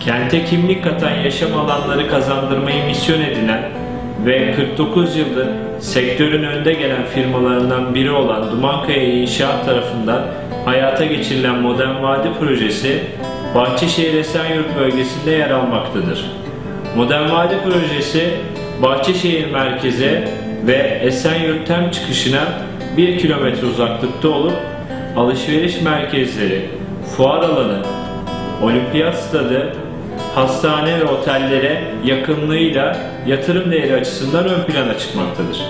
kente kimlik katan yaşam alanları kazandırmayı misyon edinen ve 49 yıldır sektörün önde gelen firmalarından biri olan Dumankaya İnşaat tarafından hayata geçirilen Modern Vadi projesi Bahçeşehir Esenyurt bölgesinde yer almaktadır. Modern Vadi projesi Bahçeşehir merkeze ve Esenyurt tem çıkışına 1 kilometre uzaklıkta olup alışveriş merkezleri, fuar alanı, olimpiyat stadı, hastane ve otellere yakınlığıyla yatırım değeri açısından ön plana çıkmaktadır.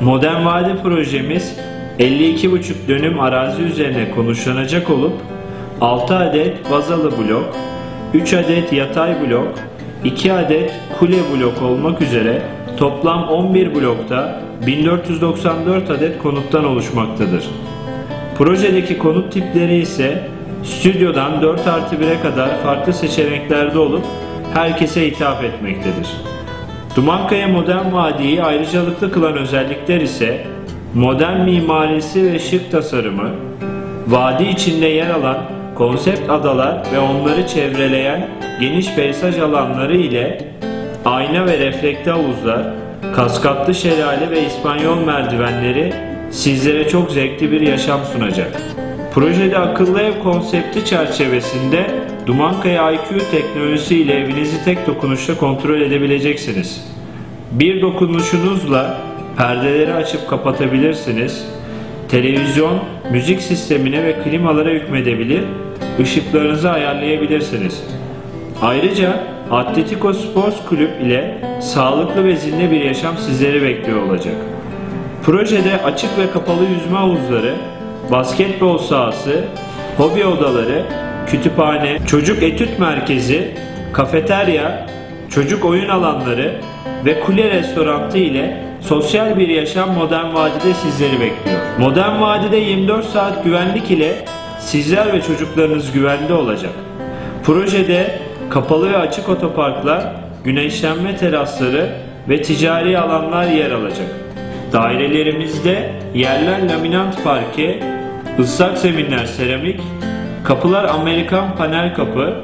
Modern Vadi projemiz 52,5 dönüm arazi üzerine konuşlanacak olup 6 adet bazalı blok, 3 adet yatay blok, 2 adet kule blok olmak üzere toplam 11 blokta 1494 adet konuttan oluşmaktadır. Projedeki konut tipleri ise stüdyodan 4 artı 1'e kadar farklı seçeneklerde olup herkese hitap etmektedir. Dumankaya Modern Vadi'yi ayrıcalıklı kılan özellikler ise modern mimarisi ve şık tasarımı, vadi içinde yer alan konsept adalar ve onları çevreleyen geniş peyzaj alanları ile ayna ve reflekte havuzlar, kaskatlı şelale ve İspanyol merdivenleri sizlere çok zevkli bir yaşam sunacak. Projede akıllı ev konsepti çerçevesinde Dumankaya IQ teknolojisi ile evinizi tek dokunuşla kontrol edebileceksiniz. Bir dokunuşunuzla perdeleri açıp kapatabilirsiniz. Televizyon, müzik sistemine ve klimalara hükmedebilir, ışıklarınızı ayarlayabilirsiniz. Ayrıca Atletico Sports Kulüp ile sağlıklı ve zinde bir yaşam sizleri bekliyor olacak. Projede açık ve kapalı yüzme havuzları, basketbol sahası, hobi odaları, kütüphane, çocuk etüt merkezi, kafeterya, çocuk oyun alanları ve kule restorantı ile sosyal bir yaşam Modern Vadi'de sizleri bekliyor. Modern Vadi'de 24 saat güvenlik ile sizler ve çocuklarınız güvende olacak. Projede kapalı ve açık otoparklar, güneşlenme terasları ve ticari alanlar yer alacak. Dairelerimizde yerler laminant parke, ıslak zeminler seramik, kapılar Amerikan panel kapı,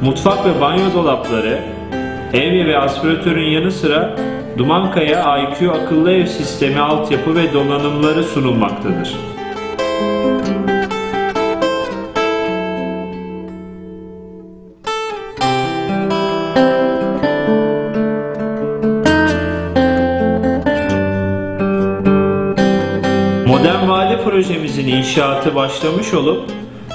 mutfak ve banyo dolapları, ev ve aspiratörün yanı sıra Dumankaya IQ akıllı ev sistemi altyapı ve donanımları sunulmaktadır. Modern Vadi projemizin inşaatı başlamış olup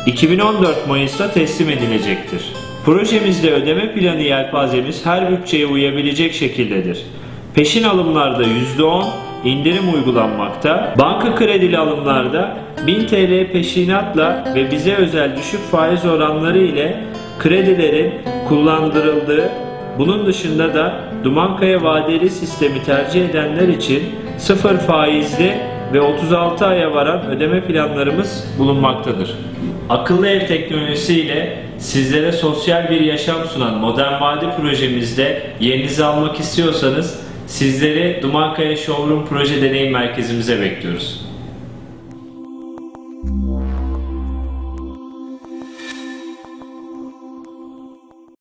2014 Mayıs'ta teslim edilecektir. Projemizde ödeme planı yelpazemiz her bütçeye uyabilecek şekildedir. Peşin alımlarda %10 indirim uygulanmakta. Banka kredili alımlarda 1000 TL peşinatla ve bize özel düşük faiz oranları ile kredilerin kullandırıldığı bunun dışında da Dumankaya vadeli sistemi tercih edenler için sıfır faizli ve 36 aya varan ödeme planlarımız bulunmaktadır. Akıllı ev teknolojisi ile sizlere sosyal bir yaşam sunan Modern Vadi projemizde yerinizi almak istiyorsanız sizleri Dumankaya Showroom Proje Deneyim Merkezimize bekliyoruz.